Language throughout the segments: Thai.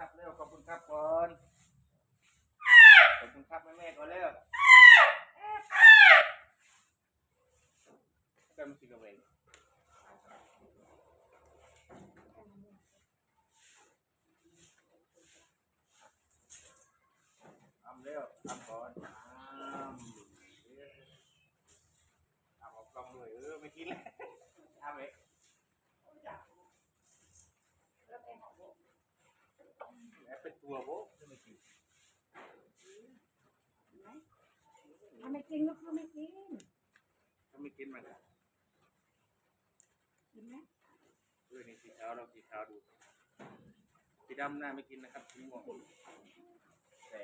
ครับเร็วขอบคุณครับก่อนขอบคุณครับแม่แม่ๆก่อนเร็วก็มันสิกระเวงทำเร็วทำก่อนทำทำออกกล้องด้วยเออไม่กินแล้วทำเอง แล้วเป็นตัวโว้ไม่กินถ้าไม่กินก็คือไม่กินถ้าไม่กินมันอะกินไหมเออนี่สีเท้าเราสีเท้าดูสีดำน่าไม่กินนะครับสีม่วงแต่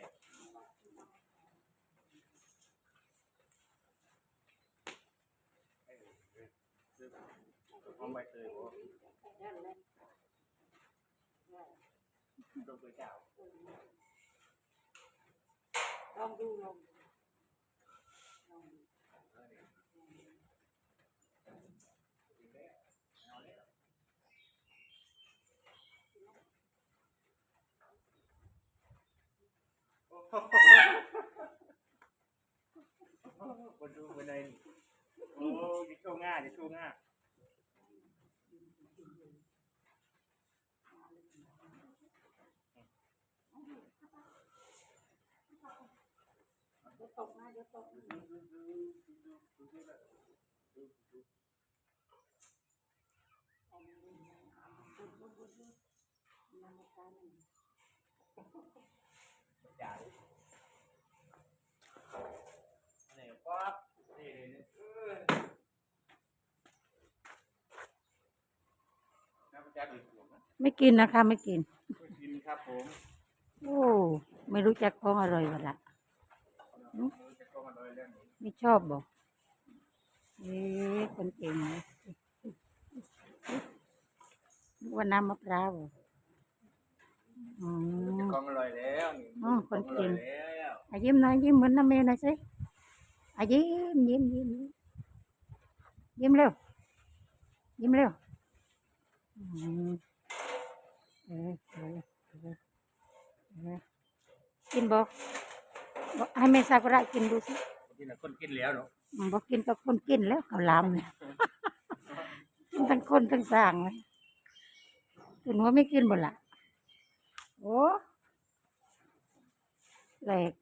เออเออเออหอมใบเตยโว้ นั่นแหละดมตัวเจ้าลองดูลองดูลองดู เออนี่กินแล้วเอาแล้วโอ้โหคนดูคนใดนี่โอ้ย จะตกนะเดี๋ยวตกนะจ่ายนี่ปั๊บนี่นี่ไม่กินนะคะ ไม่กิน ไม่กินครับผม โอ้ ไม่รู้จักของอร่อยวันละ ไม่ชอบบอกเอ๊ะคนเก่งนึกว่าน้ำมะพร้าวเหรออืมจะกองอร่อยแล้วนี่อ๋อคนกินอร่อยแล้วอายิ้มหน่อยยิ้มเหมือนน้ำเมย์หน่อยสิอายิ้มยิ้มยิ้มยิ้มเร็วยิ้มเร็วอืมออเออเออเออกินบอก บอกให้แม่ซากุระกินดูสิกินน่ะคนกินแล้วเนาะอืมบอกกินกับคนกินแล้วเขาลามเนี่ยกินทั้งคนทั้งสร้างเลยถึงว่าไม่กินบ่ละโอ้แหลก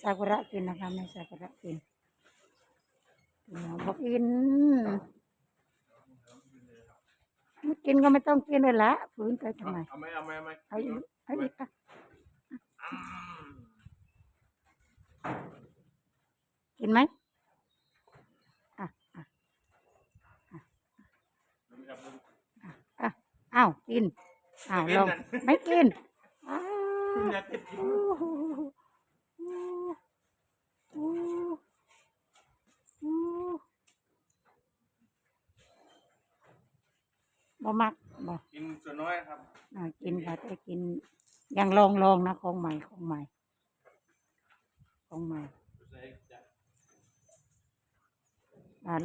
ซากุระกินนะคะแม่ซากุระกินกินแล้วบอกกินไม่กินก็ไม่ต้องกินเลยละฝืนไปทำไมเอาไหมเอาไหมเอาไหมเอาอีกเอาอีกอะ อืม กิน ไหมอะอะดูครับดูอะอ้าวกินอ้าวไม่กินลองน่ะไม่กินอ้าวอย่าติดโอ้โหโอ้โหโอ้โหบ่มักบ่กินส่วนน้อยครับอ่ากินค่ะแต่กินยังลองลองนะของใหม่ของใหม่ของใหม่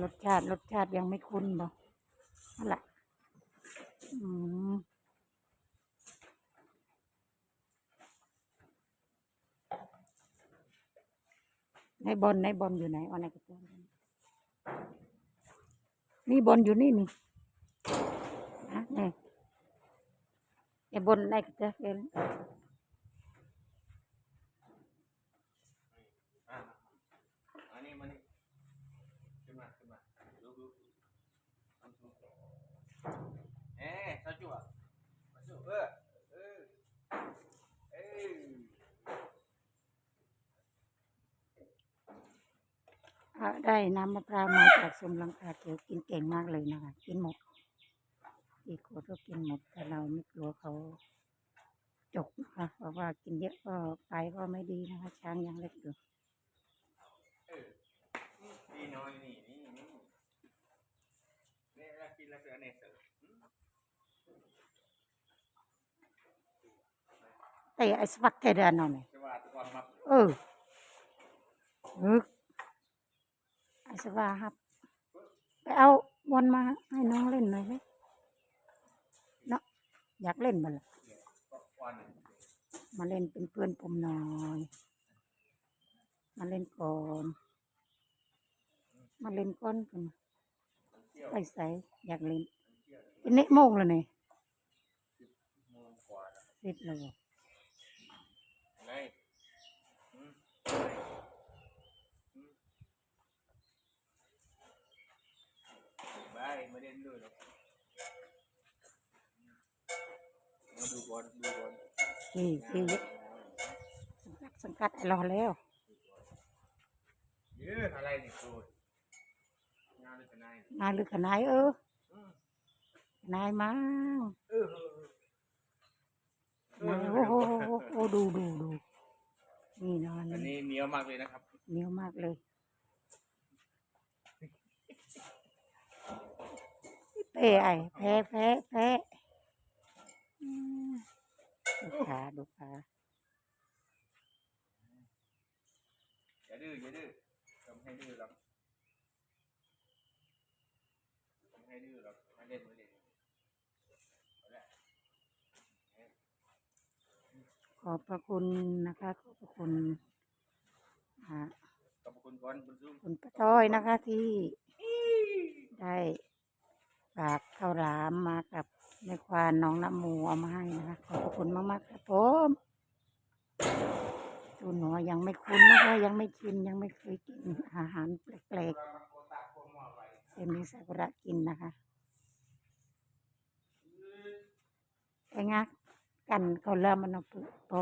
รสชาติรสชาติยังไม่คุ้นบ่นั่นแหละอืมในบอลในบอลอยู่ไหนเอาไหนกระเป๋านี่บอลอยู่นี่นี่ฮะนี่ไอ้บอลในกระเป๋าเอง อะอันนี้มานี่ขึ้นมาขึ้นมาดูดูทำดูเอ๊ะซาจุอะซาจุเออเออเออ อ่า ได้น้ำมะพร้าวมาจากสมลังคาเขียวกินเก่งมากเลยนะคะกินหมดกี่ขวดก็กินหมดแต่เราไม่กลัวเขาจกนะคะเพราะว่ากินเยอะก็ไปก็ไม่ดีนะคะช้างยังเล็กอยู่เออนี่น้อยนี่นี่นี่นี่แล้วกินแล้วเสือเนี่ยเสือแต่ไอ้สวักแค่เดือนนอนเนี่ยจะว่าแตะกอนเออเออ สวาครับ ไปเอาบอลมาให้น้องเล่นหน่อยสิเนาะอยากเล่นมาลมาเล่นเป็นเพื่อนผมหน่อย มาเล่นก่อน มาเล่นก้อนกันเที่ยวไปใส่อยากเล่นเป็นเนโมงแล้วเนี่ยโมงกว่าแล้วเล้วบ่ ไงอืมอะไรอืม บายมาเล่นด้วยหรอกมาดูบอลดูบอลนี่คือสังกัดสังกัดไอ้เราแล้วเยอะอะไรเนี่ยโกรธงานหรือทนายนายหรือขนายเอออืมนายมาเออเออเออนายโอ้โหโอ้โหดูดูดูนี่นอนอันนี้เหนียวมากเลยนะครับเหนียวมากเลย เป้ไอ้แพ้แพ้แพ้ดูขาดูขาอย่าดื้ออย่าดื้อทำให้ดื้อหรอกทำให้ดื้อหรอกไม่เล่นไม่เล่นเอขอบพระคุณนะคะขอบพระคุณอ่าขอบคุณก่อนคุณซุ่มคุณป้าต้อยนะคะที่ได้ ฝากข้าวหลามมากับแม่ควานน้องน้ำมูเอามาให้นะคะ ขอบคุณมากๆครับผมตูหนูยังไม่คุ้นนะคะยังไม่ชินยังไม่เคยกินอาหารแปลกๆเป็นมิซากุระกินนะคะไอ้งักกันเขาเริ่มมันเอาปุโต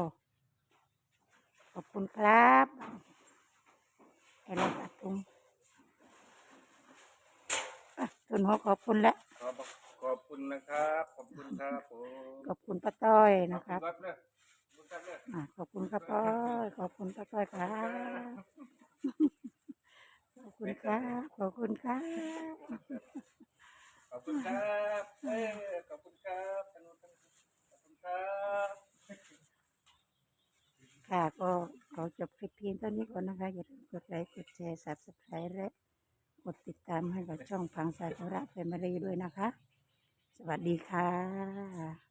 ขอบคุณครับไอ้เราตัดตุงอะ ตุนหัวขอบคุณและขอบขอบคุณนะครับ ขอบคุณครับผมขอบคุณป้าต้อยนะคขอรับบคุณครับเนี่ยขอบคุณครับเนี่ยอะขอบคุณครับป้าต้อยขอบคุณป้าต้อยครับขอบคุณครับขอบคุณครับขอบคุณครับเอ้ยขอบคุณครับขอบคุณครับค่ะก็ขอจบคลิปเพียงเท่านี้ก่อนนะคะอย่าลืมกดไลค์กดแชร์ subscribe และ กดติดตามให้กับช่องพังสาธุระเฟมิลี่ด้วยนะคะ สวัสดีค่ะ